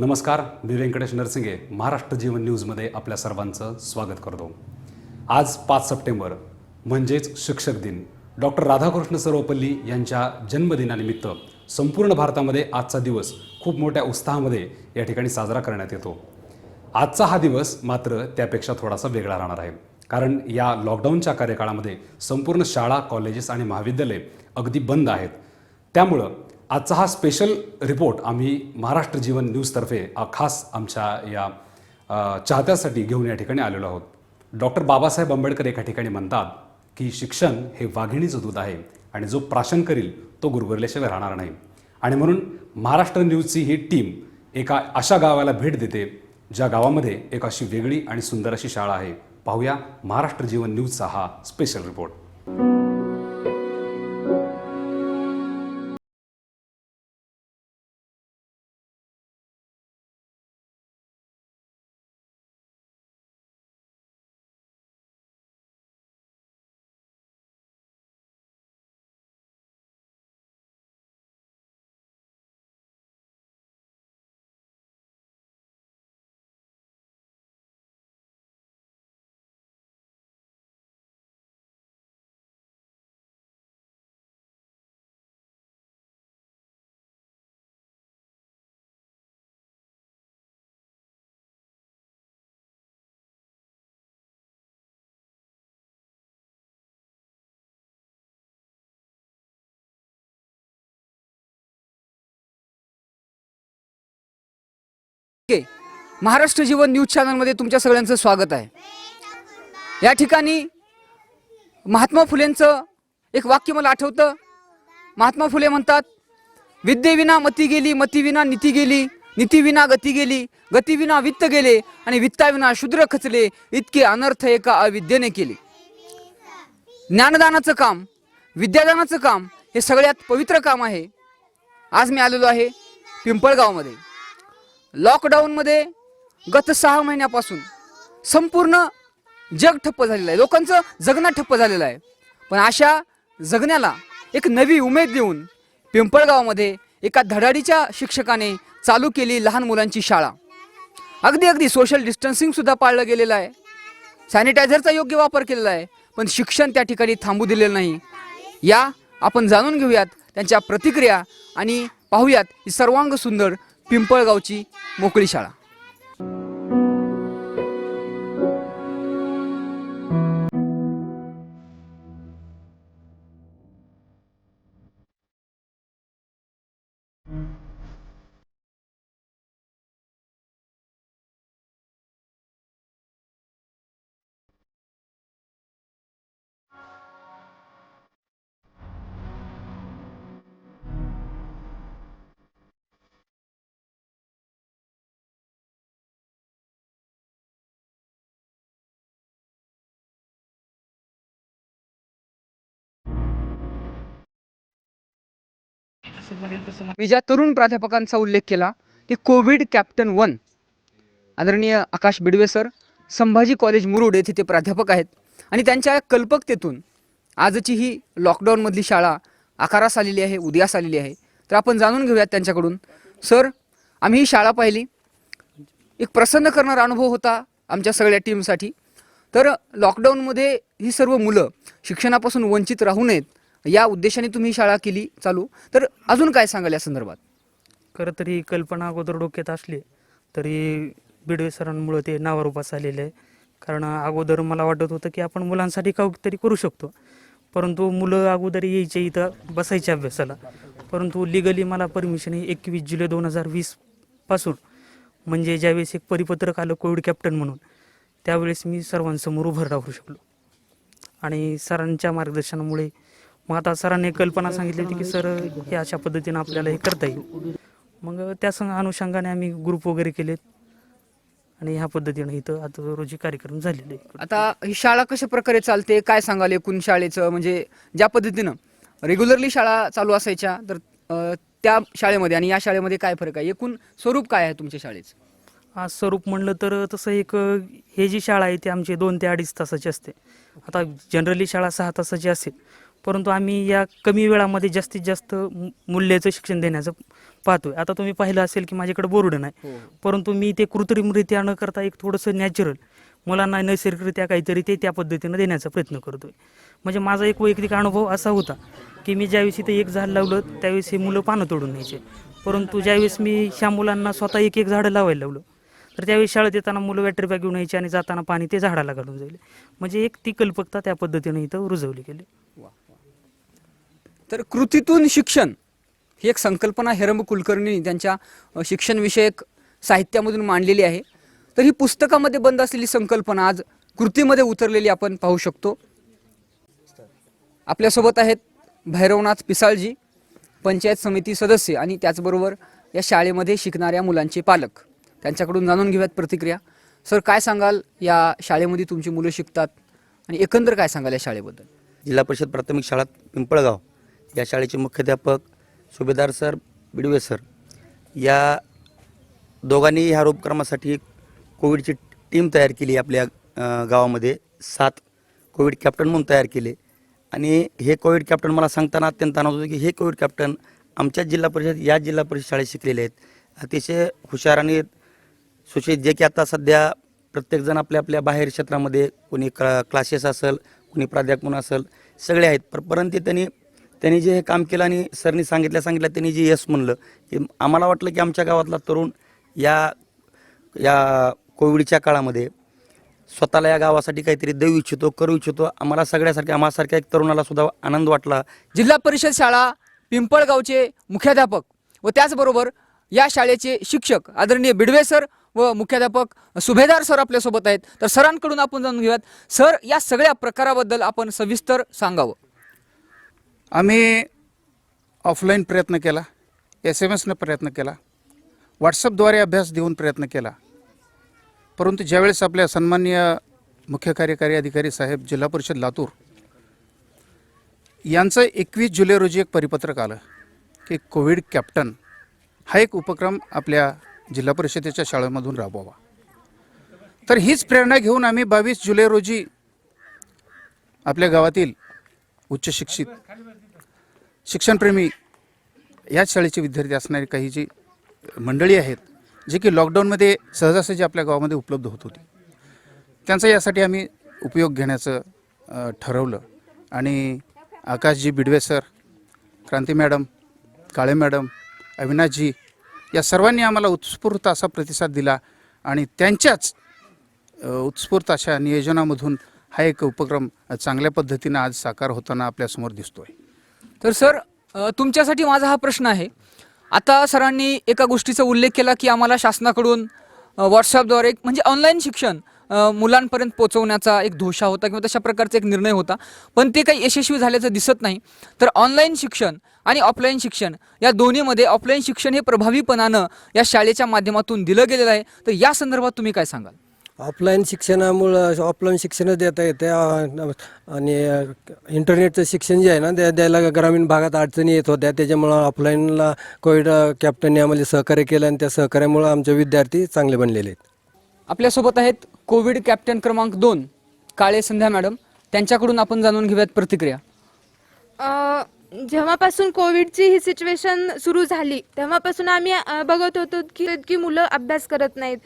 नमस्कार मी व्यंकटेश नरसिंगे महाराष्ट्र जीवन न्यूजमध्ये आपल्या सर्वांचं स्वागत करतो. आज पाच सप्टेंबर म्हणजेच शिक्षक दिन. डॉक्टर राधाकृष्ण सर्वपल्ली यांच्या जन्मदिनानिमित्त संपूर्ण भारतामध्ये आजचा दिवस खूप मोठ्या उत्साहामध्ये या ठिकाणी साजरा करण्यात येतो. आजचा हा दिवस मात्र त्यापेक्षा थोडासा वेगळा राहणार आहे. कारण या लॉकडाऊनच्या कार्यकाळामध्ये संपूर्ण शाळा कॉलेजेस आणि महाविद्यालय अगदी बंद आहेत. त्यामुळं आजचा हा स्पेशल रिपोर्ट आम्ही महाराष्ट्र जीवन न्यूजतर्फे खास आमच्या या चाहत्यासाठी घेऊन या ठिकाणी आलेलो आहोत. डॉक्टर बाबासाहेब आंबेडकर एका ठिकाणी म्हणतात की शिक्षण हे वाघिणीचं दूध आहे आणि जो प्राशन करील तो गुरगुरल्याशिवाय राहणार नाही. आणि म्हणून महाराष्ट्र न्यूजची ही टीम एका अशा गावाला भेट देते ज्या गावामध्ये एक अशी वेगळी आणि सुंदर अशी शाळा आहे. पाहूया महाराष्ट्र जीवन न्यूजचा हा special report okay. Maharashtra Jeevan news चॅनलमध्ये तुमच्या सगळ्यांचं स्वागत आहे. या ठिकाणी महात्मा फुलेंचं एक वाक्य मला आठवतं. महात्मा फुले म्हणतात विद्येविना मती गेली मतीविना नीती गेली नीतीविना गती गेली गतीविना वित्त गेले आणि वित्ताविना शूद्र खचले इतके अनर्थ एका अविद्येने केले. ज्ञानदानाचं काम विद्यादानाचं काम हे सगळ्यात पवित्र काम आहे. आज मी आलेलो आहे पिंपळगावमध्ये. लॉकडाऊनमध्ये गत सहा महिन्यापासून संपूर्ण जग ठप्प झालेलं आहे. लोकांचं जगणं ठप्प झालेलं आहे. पण अशा जगण्याला एक नवी उमेद देऊन पिंपळगावमध्ये एका धडाडीच्या शिक्षकाने चालू केली लहान मुलांची शाळा. अगदी अगदी सोशल डिस्टन्सिंगसुद्धा पाळलं गेलेलं आहे. सॅनिटायझरचा योग्य वापर केलेला आहे पण शिक्षण त्या ठिकाणी थांबू दिलेलं नाही. या आपण जाणून घेऊयात त्यांच्या प्रतिक्रिया आणि पाहूयात ही सर्वांग सुंदर पिंपळगावची मोकळी शाळा. मी ज्या तरुण प्राध्यापकांचा उल्लेख केला ते कोविड कॅप्टन वन आदरणीय आकाश बिडवे सर संभाजी कॉलेज मुरुड येथे ते प्राध्यापक आहेत. आणि त्यांच्या कल्पकतेतून आजची ही लॉकडाऊनमधली शाळा आकारास आलेली आहे उदयास आलेली आहे. तर आपण जाणून घेऊयात त्यांच्याकडून. सर आम्ही ही शाळा पाहिली. एक प्रसन्न करणारा अनुभव होता आमच्या सगळ्या टीमसाठी तर लॉकडाऊनमध्ये ही सर्व मुलं शिक्षणापासून वंचित राहू नयेत या उद्देशाने तुम्ही शाळा केली चालू. तर अजून काय सांगाल या संदर्भात? खरं तरी ही कल्पना अगोदर डोक्यात असली तरी बिडवे सरांमुळं ते नावारूपास आलेलं आहे. कारण अगोदर मला वाटत होतं की आपण मुलांसाठी काहीतरी करू शकतो. परंतु मुलं अगोदर यायचे इथं बसायचे अभ्यासाला. परंतु लिगली मला परमिशन हे एकवीस जुलै दोन हजार वीसपासून म्हणजे ज्यावेळेस एक परिपत्रक आलं कोविड कॅप्टन म्हणून त्यावेळेस मी सर्वांसमोर उभं राहू शकलो. आणि सरांच्या मार्गदर्शनामुळे मग आता सरांनी कल्पना सांगितली होती की सर हे अशा पद्धतीनं आपल्याला हे करता येईल. मग त्या सं अनुषंगाने आम्ही ग्रुप वगैरे केलेत. आणि ह्या पद्धतीनं इथं आता रोजी कार्यक्रम झालेले आहे. आता ही शाळा कशा प्रकारे चालते? काय सांगाल एकूण शाळेचं? म्हणजे ज्या पद्धतीनं रेग्युलरली शाळा चालू असायच्या तर अं, त्या शाळेमध्ये आणि या शाळेमध्ये काय फरक आहे? एकूण स्वरूप काय आहे तुमच्या शाळेचं? आज स्वरूप म्हणलं तर तसं एक हे जी शाळा आहे ती आमची दोन ते अडीच तासाची असते. आता जनरली शाळा सहा तासाची असेल. परंतु आम्ही या कमी वेळामध्ये जास्तीत जास्त मूल्याचं शिक्षण देण्याचं पाहतोय. आता तुम्ही पाहिलं असेल की माझ्याकडे बोर्ड नाही. परंतु मी ते कृत्रिमरित्या न करता एक थोडंसं नॅचरल मुलांना नैसर्गिकरित्या काहीतरी ते त्या पद्धतीनं देण्याचा प्रयत्न करतोय. म्हणजे माझा एक वैयक्तिक अनुभव असा होता की मी ज्यावेळेस इथे एक झाड लावलं त्यावेळेस हे मुलं पानं तोडून न्यायचे. परंतु ज्यावेळेस मी ह्या मुलांना स्वतः एक एक झाडं लावायला लावलं तर त्यावेळेस शाळेत येताना मुलं बॅटरी बॅग घेऊन यायची आणि जाताना पाणी ते झाडाला घालून जाईल म्हणजे एक ती कल्पकता त्या पद्धतीने इथं रुजवली गेली. तर कृतीतून शिक्षण ही एक संकल्पना हेरंब कुलकर्णी त्यांच्या शिक्षणविषयक साहित्यामधून मांडलेली आहे. तर ही पुस्तकामध्ये बंद असलेली संकल्पना आज कृतीमध्ये उतरलेली आपण पाहू शकतो. आपल्यासोबत आहेत भैरवनाथ पिसाळजी पंचायत समिती सदस्य आणि त्याचबरोबर या शाळेमध्ये शिकणाऱ्या मुलांचे पालक. त्यांच्याकडून जाणून घेऊयात प्रतिक्रिया. सर काय सांगाल या शाळेमध्ये तुमची मुलं शिकतात? आणि एकंदर काय सांगाल या शाळेबद्दल? जिल्हा परिषद प्राथमिक शाळा पिंपळगाव. या शाळेचे मुख्याध्यापक सुभेदार सर बिडवे सर या दोघांनी ह्या उपक्रमासाठी कोविडची टीम तयार केली आपल्या गावामध्ये. सात कोविड कॅप्टन म्हणून तयार केले. आणि हे कोविड कॅप्टन मला सांगताना अत्यंत आनंद होतो की हे कोविड कॅप्टन आमच्याच जिल्हा परिषद या जिल्हा परिषद शाळेत शिकलेले आहेत. अतिशय हुशार आणि सुशिक्षित जे की आता सध्या प्रत्येकजण आपल्या आपल्या बाहेर क्षेत्रामध्ये कोणी क्ला क्लासेस असेल कोणी प्राध्यापक म्हणून असेल सगळे आहेत. पर परंतु त्यांनी त्यांनी जे हे काम केलं आणि सरनी सांगितलं सांगितलं त्यांनी जे यस म्हणलं की आम्हाला वाटलं की आमच्या गावातला तरुण या या कोविडच्या काळामध्ये स्वतःला या गावासाठी काहीतरी देऊ इच्छितो करू इच्छितो. आम्हाला सगळ्यासारख्या आम्हासारख्या एक तरुणाला सुद्धा आनंद वाटला. जिल्हा परिषद शाळा पिंपळगावचे मुख्याध्यापक व त्याचबरोबर या शाळेचे शिक्षक आदरणीय बिडवे सर व मुख्याध्यापक सुभेदार सर आपल्यासोबत आहेत. तर सरांकडून आपण जाणून घेऊयात. सर या सगळ्या प्रकाराबद्दल आपण सविस्तर सांगावं. आम्ही ऑफलाईन प्रयत्न केला एस एम एसनं प्रयत्न केला व्हॉट्सअपद्वारे अभ्यास देऊन प्रयत्न केला. परंतु ज्यावेळेस आपल्या सन्माननीय मुख्य कार्यकारी अधिकारी साहेब जिल्हा परिषद लातूर यांचं एकवीस जुलै रोजी एक परिपत्रक आलं की कोविड कॅप्टन हा एक उपक्रम आपल्या जिल्हा परिषदेच्या शाळेमधून राबवावा. तर हीच प्रेरणा घेऊन आम्ही बावीस जुलै रोजी आपल्या गावातील उच्च शिक्षित शिक्षणप्रेमी याच शाळेचे विद्यार्थी असणारी काही जी मंडळी आहेत जे की लॉकडाऊनमध्ये सहजासहजी आपल्या गावामध्ये उपलब्ध होत होती. त्यांचा यासाठी आम्ही उपयोग घेण्याचं ठरवलं. आणि Akashji Bidwe sir Kranti madam Kale madam Avinashji या सर्वांनी आम्हाला उत्स्फूर्त असा प्रतिसाद दिला आणि त्यांच्याच उत्स्फूर्त अशा नियोजनामधून हा एक उपक्रम चांगल्या पद्धतीनं आज साकार होताना आपल्यासमोर दिसतो आहे तर सर तुमच्यासाठी माझा हा प्रश्न आहे. आता सरांनी एका गोष्टीचा उल्लेख केला की आम्हाला शासनाकडून व्हॉट्सअपद्वारे म्हणजे ऑनलाईन शिक्षण मुलांपर्यंत पोहोचवण्याचा एक धोशा होता किंवा तशा प्रकारचा एक निर्णय होता. पण ते काही यशस्वी झाल्याचं दिसत नाही. तर ऑनलाईन शिक्षण आणि ऑफलाईन शिक्षण या दोन्हीमध्ये ऑफलाईन शिक्षण हे प्रभावीपणानं या शाळेच्या माध्यमातून दिलं गेलेलं आहे. तर या संदर्भात तुम्ही काय सांगाल? ऑफलाईन शिक्षणामुळं ऑफलाईन शिक्षणच देता येते. आणि इंटरनेटचं शिक्षण जे आहे ना त्या द्यायला ग्रामीण भागात अडचणी येत होत्या. त्याच्यामुळं ऑफलाईनला कोविड कॅप्टनने आम्हाला सहकार्य केलं आणि त्या सहकार्यामुळं आमचे विद्यार्थी चांगले बनलेले आहेत. आपल्यासोबत आहेत कोविड कॅप्टन क्रमांक दोन काळे संध्या मॅडम. त्यांच्याकडून आपण जाणून घेऊयात प्रतिक्रिया. अ, जेव्हापासून कोविडची ही सिच्युएशन सुरू झाली तेव्हापासून आम्ही अ, बघत होतो की की मुलं अभ्यास करत नाहीत.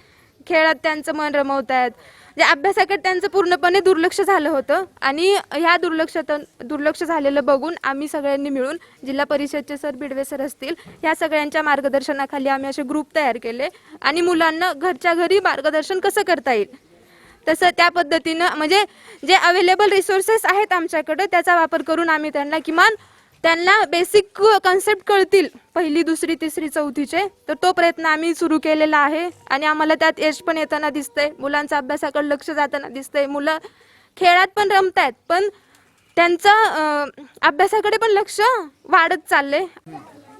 खेळात त्यांचं मन रमवत आहेत म्हणजे अभ्यासाकडे त्यांचं पूर्णपणे दुर्लक्ष झालं होतं. आणि ह्या दुर्लक्षात दुर्लक्ष झालेलं बघून आम्ही सगळ्यांनी मिळून जिल्हा परिषदचे सर बिडवे सर असतील ह्या सगळ्यांच्या मार्गदर्शनाखाली आम्ही असे ग्रुप तयार केले. आणि मुलांना घरच्या घरी मार्गदर्शन कसं करता येईल? तसं त्या पद्धतीनं म्हणजे जे अवेलेबल रिसोर्सेस आहेत आमच्याकडं त्याचा वापर करून आम्ही त्यांना किमान त्यांना बेसिक कन्सेप्ट कळतील पहिली दुसरी तिसरी चौथीचे. तर तो प्रयत्न आम्ही सुरू केलेला आहे आणि आम्हाला त्यात यश पण येताना दिसतंय. मुलांचा अभ्यासाकडे लक्ष जाताना दिसतंय. मुलं खेळात पण रमतायत पण त्यांचं अभ्यासाकडे पण लक्ष वाढत चाललंय.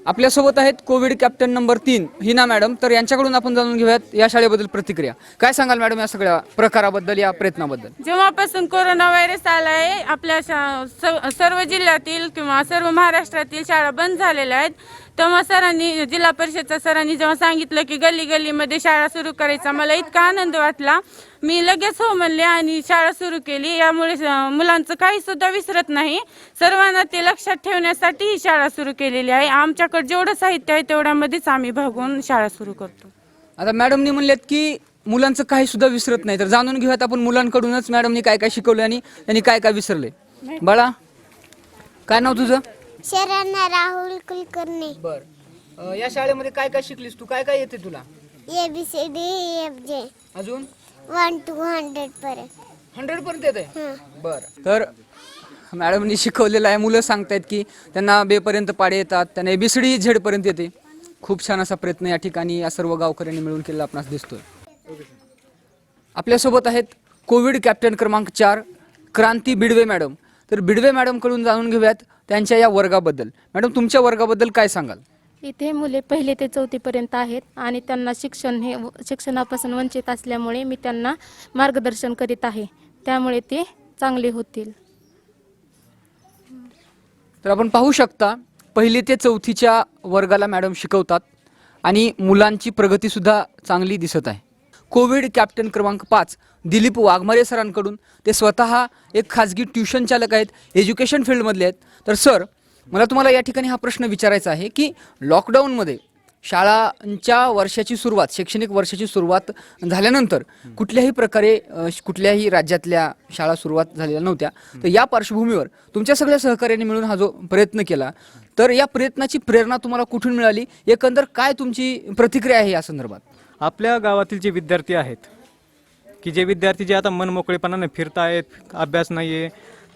आपल्यासोबत आहेत कोविड कॅप्टन नंबर तीन हिना मॅडम. तर यांच्याकडून आपण जाणून घेऊयात या शाळेबद्दल प्रतिक्रिया. काय सांगाल मॅडम या सगळ्या प्रकाराबद्दल या प्रयत्नाबद्दल? जेव्हापासून कोरोना व्हायरस आला आहे आपल्या शा- स- सर्व जिल्ह्यातील किंवा सर्व महाराष्ट्रातील शाळा बंद झालेल्या आहेत. तेव्हा सरांनी जिल्हा परिषदच्या सरांनी जेव्हा सांगितलं की गल्ली गल्लीमध्ये शाळा सुरू करायचा मला इतका आनंद वाटला. मी लगेच हो म्हणले आणि शाळा सुरू केली. यामुळे मुलांचं काही सुद्धा विसरत नाही. सर्वांना ते लक्षात ठेवण्यासाठी ही शाळा सुरू केलेली आहे. आमच्याकडे जेवढं साहित्य आहे तेवढ्यामध्येच आम्ही भागून शाळा सुरू करतो. आता मॅडमनी म्हणलेत की मुलांचं काही सुद्धा विसरत नाही. तर जाणून घेऊयात आपण मुलांकडूनच मॅडमनी काय काय शिकवलं आणि त्यांनी काय काय विसरले. बाळा काय नाव तुझं? शरणा राहुल कुलकर्णी. बर. या शाळेमध्ये काय काय शिकलीस तू? काय काय येते तुला? A B C D F J अजून? वन टू हंड्रेड पर्यंत. हंड्रेड पर्यंत येते हं. बरं. तर मॅडमनी शिकवलेलं आहे. मुलं सांगतायत की त्यांना बेपर्यंत पाडे येतात. त्यांना एबीसीडी झेड पर्यंत येते. खूप छान असा प्रयत्न या ठिकाणी या सर्व गावकऱ्यांनी मिळून केलेला आपणास दिसतोय. आपल्यासोबत आहेत कोविड कॅप्टन क्रमांक चार क्रांती बिडवे मॅडम. तर बिडवे मॅडमकडून जाणून घेऊयात त्यांच्या या वर्गाबद्दल. मॅडम तुमच्या वर्गाबद्दल काय सांगाल? इथे मुले पहिली ते चौथीपर्यंत आहेत आणि त्यांना शिक्षण हे शिक्षणापासून वंचित असल्यामुळे मी त्यांना मार्गदर्शन करीत आहे. त्यामुळे ते चांगले होतील. तर आपण पाहू शकता पहिली ते चौथीच्या वर्गाला मॅडम शिकवतात आणि मुलांची प्रगतीसुद्धा चांगली दिसत आहे. कोविड कॅप्टन क्रमांक पाच दिलीप वाघमारे सरांकडून. ते स्वतः एक खाजगी ट्युशन चालक आहेत एज्युकेशन फील्डमधले आहेत. तर सर मला तुम्हाला या ठिकाणी हा प्रश्न विचारायचा आहे की लॉकडाऊनमध्ये शाळांच्या वर्षाची सुरुवात शैक्षणिक वर्षाची सुरुवात झाल्यानंतर कुठल्याही प्रकारे कुठल्याही राज्यातल्या शाळा सुरुवात झालेल्या नव्हत्या. तर या पार्श्वभूमीवर तुमच्या सगळ्या सहकार्याने मिळून हा जो प्रयत्न केला तर या प्रयत्नाची प्रेरणा तुम्हाला कुठून मिळाली? एकंदर काय तुमची प्रतिक्रिया आहे या संदर्भात? आपल्या गावातील जे विद्यार्थी आहेत की जे विद्यार्थी जे आता मनमोकळेपणाने फिरतायत अभ्यास नाही आहे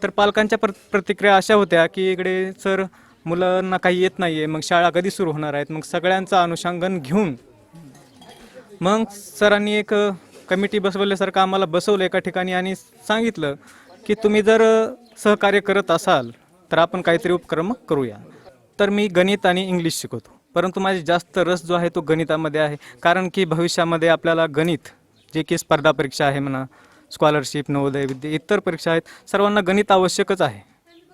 तर पालकांच्या प्र प्रतिक्रिया अशा होत्या की इकडे सर मुलांना काही येत नाही आहे मग शाळा कधी सुरू होणार आहेत? मग सगळ्यांचं अनुषंगन घेऊन. मग सरांनी एक कमिटी बसवल्यासारखं आम्हाला बसवलं एका ठिकाणी आणि सांगितलं की तुम्ही जर सहकार्य करत असाल तर आपण काहीतरी उपक्रम करूया. तर मी गणित आणि इंग्लिश शिकवतो. परंतु माझी जास्त रस जो आहे तो गणितामध्ये आहे. कारण की भविष्यामध्ये आपल्याला गणित जे की स्पर्धा परीक्षा आहे म्हणा स्कॉलरशिप नवोदय विद्या इतर परीक्षा आहेत सर्वांना गणित आवश्यकच आहे.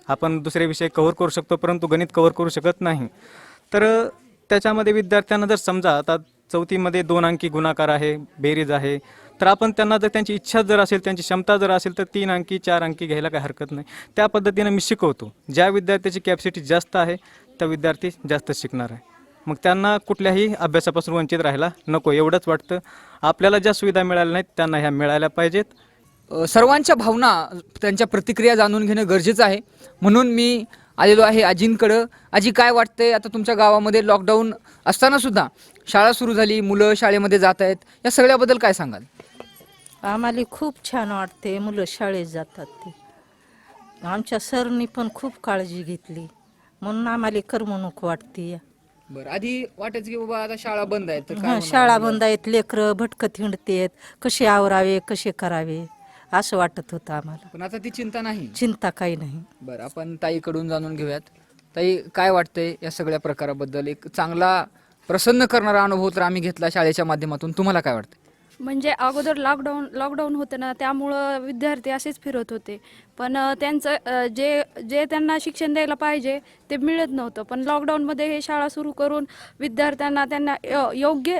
आपण दुसरे विषय कव्हर करू शकतो परंतु गणित कव्हर करू शकत नाही. तर त्याच्यामध्ये विद्यार्थ्यांना जर समजा आता चौथीमध्ये दोन अंकी गुणाकार आहे बेरीज आहे तर आपण त्यांना जर त्यांची इच्छा जर असेल त्यांची क्षमता जर असेल तर तीन अंकी चार अंकी घ्यायला काही हरकत नाही. त्या पद्धतीनं मी शिकवतो. ज्या विद्यार्थ्याची कॅपॅसिटी जास्त आहे त्या विद्यार्थी जास्त शिकणार आहे. मग त्यांना कुठल्याही अभ्यासापासून वंचित राहायला नको एवढंच वाटतं. आपल्याला ज्या सुविधा मिळाल्या नाहीत त्यांना ह्या मिळायला पाहिजेत. सर्वांच्या भावना त्यांच्या प्रतिक्रिया जाणून घेणं गरजेचं आहे. म्हणून मी आलेलो आहे आजींकडं. आजी काय वाटतंय? आता तुमच्या गावामध्ये लॉकडाऊन असताना सुद्धा शाळा सुरू झाली मुलं शाळेमध्ये जात आहेत. या सगळ्याबद्दल काय सांगाल? आम्हाला खूप छान वाटते मुलं शाळेत जातात ते. आमच्या सरनी पण खूप काळजी घेतली. म्हणून आम्हाला करमणूक वाटते बरं आधी वाटायचं की बाबा आता शाळा बंद आहेत तर काय हं, होणार? शाळा बंद आहेत लेकरं भटकत हिंडतेत कसे आवरावे कसे करावे असं वाटत होतं आम्हाला. पण आता ती चिंता नाही. चिंता काही नाही. बरं आपण ताईकडून जाणून घेऊयात. ताई काय वाटतंय या सगळ्या प्रकाराबद्दल? एक चांगला प्रसन्न करणारा अनुभव तर आम्ही घेतला शाळेच्या माध्यमातून. तुम्हाला काय वाटतं म्हणजे अगोदर लॉकडाऊन लॉकडाऊन होतं ना त्यामुळं विद्यार्थी असेच फिरत होते. पण त्यांचं जे जे त्यांना शिक्षण द्यायला पाहिजे ते मिळत नव्हतं. पण लॉकडाऊनमध्ये हे शाळा सुरू करून विद्यार्थ्यांना त्यांना य- योग्य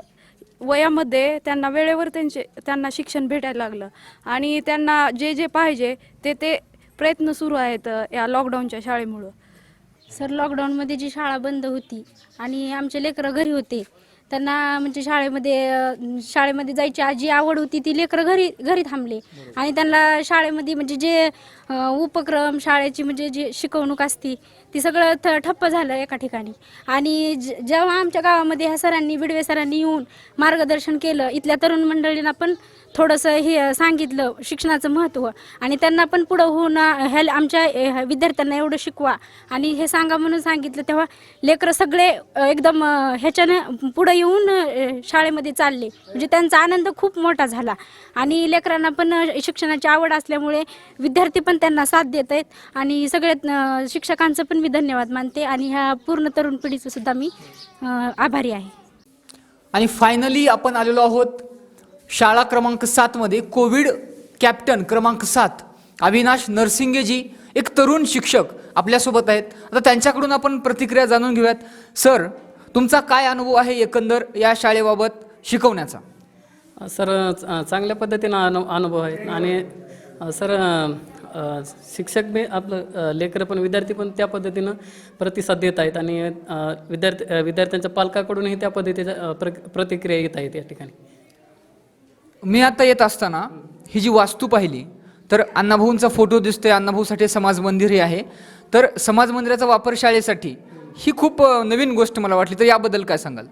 वयामध्ये त्यांना वेळेवर त्यांचे त्यांना शिक्षण भेटायला लागलं. आणि त्यांना जे जे पाहिजे ते ते प्रयत्न सुरू आहेत या लॉकडाऊनच्या शाळेमुळं. सर लॉकडाऊनमध्ये जी शाळा बंद होती आणि आमचे लेकरं घरी होते त्यांना म्हणजे शाळेमध्ये शाळेमध्ये जायची आजी आवड होती ती लेकरं घरी घरी थांबले. आणि त्यांना शाळेमध्ये म्हणजे जे उपक्रम शाळेची म्हणजे जी शिकवणूक असती ती सगळं थ ठप्प झालं एका ठिकाणी. आणि ज- जेव्हा आमच्या गावामध्ये ह्या सरांनी बिडवे सरांनी येऊन मार्गदर्शन केलं इथल्या तरुण मंडळींना पण थोडंसं हे सांगितलं शिक्षणाचं महत्त्व आणि त्यांना पण पुढं होऊन ह्या आमच्या विद्यार्थ्यांना एवढं शिकवा आणि हे सांगा म्हणून सांगितलं तेव्हा लेकरं सगळे एकदम ह्याच्यानं पुढं येऊन शाळेमध्ये चालले. म्हणजे त्यांचा आनंद खूप मोठा झाला आणि लेकरांना पण शिक्षणाची आवड असल्यामुळे विद्यार्थी पण त्यांना साथ देत आहेत आणि सगळे शिक्षकांचं पण मी धन्यवाद मानते आणि ह्या पूर्ण तरुण पिढीचं सुद्धा मी आभारी आहे. आणि फायनली आपण आलेलो आहोत शाळा क्रमांक सातमध्ये कोविड कॅप्टन क्रमांक सात अविनाश नरसिंगेजी एक तरुण शिक्षक आपल्यासोबत आहेत. आता त्यांच्याकडून आपण प्रतिक्रिया जाणून घेऊयात. सर तुमचा काय अनुभव आहे एकंदर या शाळेबाबत शिकवण्याचा? सर चांगल्या पद्धतीनं अनु अनुभव आहे आणि सर शिक्षक बी आपलं लेकर लेकरं पण विद्यार्थी पण त्या पद्धतीनं प्रतिसाद देत आहेत. आणि विद्यार्थी विद्यार्थ्यांच्या पालकाकडूनही त्या पद्धतीच्या प्र प्रतिक्रिया येत आहेत या ठिकाणी. मी आता येत असताना ही जी वास्तू पाहिली तर अण्णाभाऊंचा फोटो दिसतोय अण्णाभाऊसाठी समाज मंदिरही आहे. तर समाज मंदिराचा वापर शाळेसाठी ही खूप नवीन गोष्ट मला वाटली. तर याबद्दल काय सांगाल?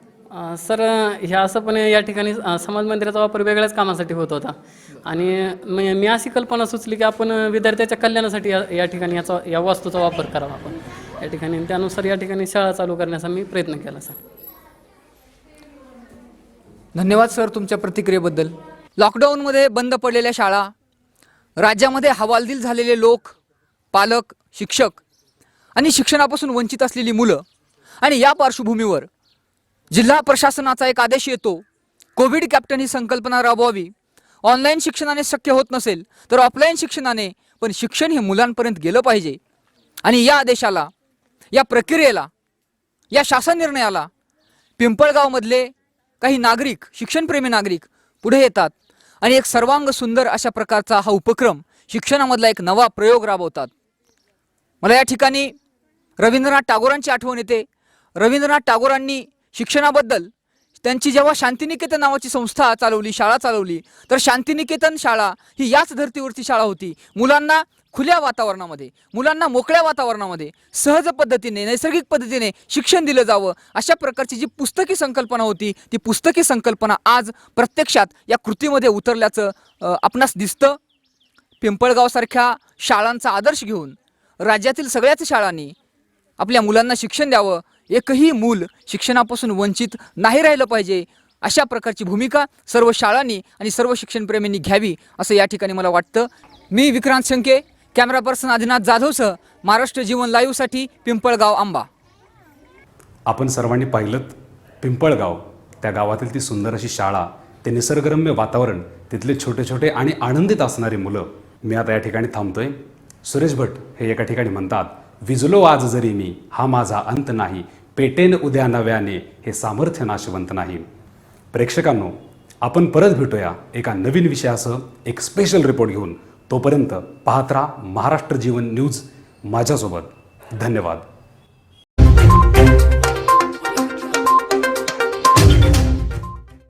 सर ह्या असं पण या ठिकाणी समाज मंदिराचा वापर वेगळ्याच कामासाठी होत होता. आणि मी मी अशी कल्पना सुचली की आपण विद्यार्थ्याच्या कल्याणासाठी या या ठिकाणी याचा या वास्तूचा वापर करावा आपण. या ठिकाणी त्यानुसार या ठिकाणी शाळा चालू करण्याचा मी प्रयत्न केला सर. धन्यवाद सर तुमच्या प्रतिक्रियेबद्दल. लॉकडाऊनमध्ये बंद पडलेल्या शाळा राज्यामध्ये हवालदिल झालेले लोक पालक शिक्षक आणि शिक्षणापासून वंचित असलेली मुलं आणि या पार्श्वभूमीवर जिल्हा प्रशासनाचा एक आदेश येतो कोविड कॅप्टन ही संकल्पना राबवावी. ऑनलाईन शिक्षणाने शक्य होत नसेल तर ऑफलाईन शिक्षणाने पण शिक्षण हे मुलांपर्यंत गेलं पाहिजे. आणि या आदेशाला या प्रक्रियेला या शासन निर्णयाला पिंपळगावमधले काही नागरिक शिक्षणप्रेमी नागरिक पुढे येतात. आणि एक सर्वांग सुंदर अशा प्रकारचा हा उपक्रम शिक्षणामधला एक नवा प्रयोग राबवतात. मला या ठिकाणी रवींद्रनाथ टागोरांची आठवण येते. रवींद्रनाथ टागोरांनी शिक्षणाबद्दल त्यांची जेव्हा शांतिनिकेतन नावाची संस्था चालवली शाळा चालवली तर शांतिनिकेतन शाळा ही याच धर्तीवरची शाळा होती. मुलांना खुल्या वातावरणामध्ये मुलांना मोकळ्या वातावरणामध्ये सहज पद्धतीने नैसर्गिक पद्धतीने शिक्षण दिलं जावं अशा प्रकारची जी पुस्तकी संकल्पना होती ती पुस्तकी संकल्पना आज प्रत्यक्षात या कृतीमध्ये उतरल्याचं आपणास दिसतं. पिंपळगावसारख्या शाळांचा आदर्श घेऊन राज्यातील सगळ्याच शाळांनी आपल्या मुलांना शिक्षण द्यावं एकही मूल शिक्षणापासून वंचित नाही राहिलं पाहिजे अशा प्रकारची भूमिका सर्व शाळांनी आणि सर्व शिक्षणप्रेमींनी घ्यावी असं या ठिकाणी मला वाटतं. मी विक्रांत शंके कॅमेरा पर्सन आदिनाथ जाधवसह महाराष्ट्र जीवन लाईव्हसाठी पिंपळगाव आंबा. आपण सर्वांनी पाहिलं पिंपळगाव. त्या गावातील ती सुंदर अशी शाळा ते निसर्गरम्य वातावरण तिथले छोटे छोटे आणि आनंदित असणारी मुलं. मी आता या ठिकाणी थांबतोय. सुरेश भट हे एका ठिकाणी म्हणतात विजलो आज जरी मी हा माझा अंत नाही. पेटेन उद्या नव्याने हे सामर्थ्य नाशवंत नाही. प्रेक्षकांनो आपण परत भेटूया एका नवीन विषयासह एक स्पेशल रिपोर्ट घेऊन. तोपर्यंत पाहत राहा महाराष्ट्र जीवन न्यूज माझ्यासोबत. धन्यवाद.